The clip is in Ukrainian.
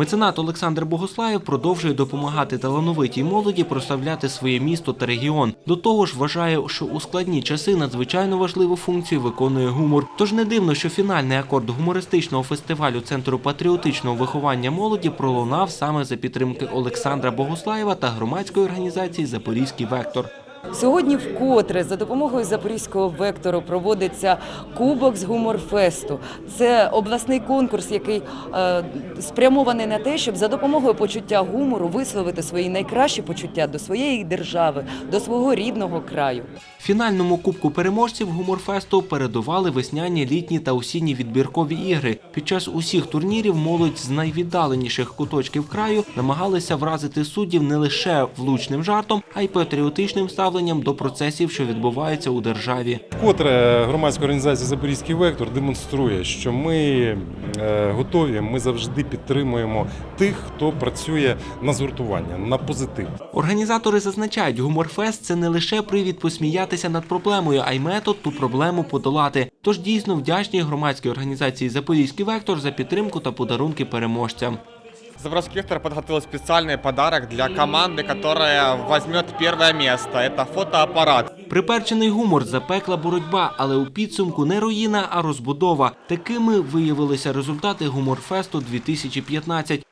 Меценат Олександр Богослаєв продовжує допомагати талановитій молоді прославляти своє місто та регіон. До того ж, вважає, що у складні часи надзвичайно важливу функцію виконує гумор. Тож не дивно, що фінальний акорд гумористичного фестивалю Центру патріотичного виховання молоді пролунав саме за підтримки Олександра Богослаєва та громадської організації Запорізький вектор. Сьогодні вкотре за допомогою запорізького вектору проводиться кубок з гуморфесту. Це обласний конкурс, який е, спрямований на те, щоб за допомогою почуття гумору висловити свої найкращі почуття до своєї держави, до свого рідного краю. Фінальному кубку переможців гуморфесту передували весняні, літні та осінні відбіркові ігри. Під час усіх турнірів молодь з найвіддаленіших куточків краю намагалися вразити суддів не лише влучним жартом, а й патріотичним ставленням до процесів, що відбуваються у державі. Вкотре громадська організація Запорізький вектор демонструє, що ми е, готові, ми завжди підтримуємо тих, хто працює на згуртування, на позитив. Організатори зазначають, гуморфест це не лише привід посміятися над проблемою, а й метод ту проблему подолати. Тож дійсно вдячні громадській організації Запорізький вектор за підтримку та подарунки переможцям. Запорожский вектор подготовил специальный подарок для команды, которая возьмет первое место. Это фотоаппарат. Приперчений гумор, запекла боротьба, але у підсумку не руїна, а розбудова. Такими виявилися результати гуморфесту 2015.